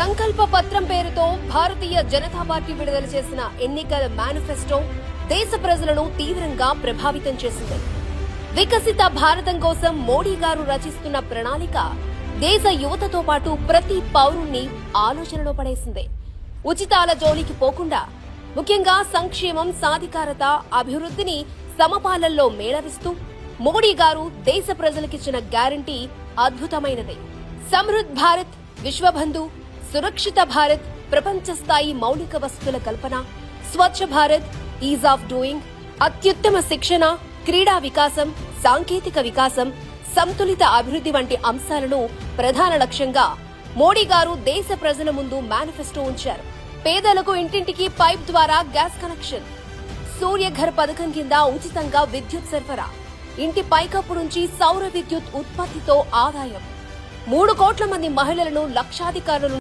సంకల్ప పత్రం పేరుతో భారతీయ జనతా పార్టీ విడుదల చేసిన ఎన్నికల మేనిఫెస్టో దేశ ప్రజలను తీవ్రంగా ప్రభావితం చేసింది. వికసిత భారతం కోసం మోడీ గారు రచిస్తున్న ప్రణాళిక దేశ యువతతో పాటు ప్రతి పౌరుణ్ణి ఆలోచనలో పడేసింది. ఉచితాల జోలికి పోకుండా ముఖ్యంగా సంక్షేమం సాధికారత అభివృద్ధిని సమపాలల్లో మేళవిస్తూ మోడీ గారు దేశ ప్రజలకిచ్చిన గ్యారంటీ అద్భుతమైనదే. సమృద్ధ్ భారత్ విశ్వబంధు సురక్షిత భారత్ ప్రపంచ స్థాయి మౌలిక వసతుల కల్పన Swachh Bharat ease of doing అత్యుత్తమ శిక్షణ క్రీడా వికాసం సాంకేతిక వికాసం సంతులిత అభివృద్ధి వంటి అంశాలను ప్రధాన లక్ష్యంగా మోడీ గారు దేశ ప్రజల ముందు మేనిఫెస్టో ఉంచారు. పేదలకు ఇంటింటికి పైప్ ద్వారా గ్యాస్ కనెక్షన్. సూర్యఘర్ పథకం కింద ఉచితంగా విద్యుత్ సరఫరా. ఇంటి పైకప్పు నుంచి సౌర విద్యుత్ ఉత్పత్తితో ఆదాయం. మూడు కోట్ల మంది మహిళలను లక్షాధికారులు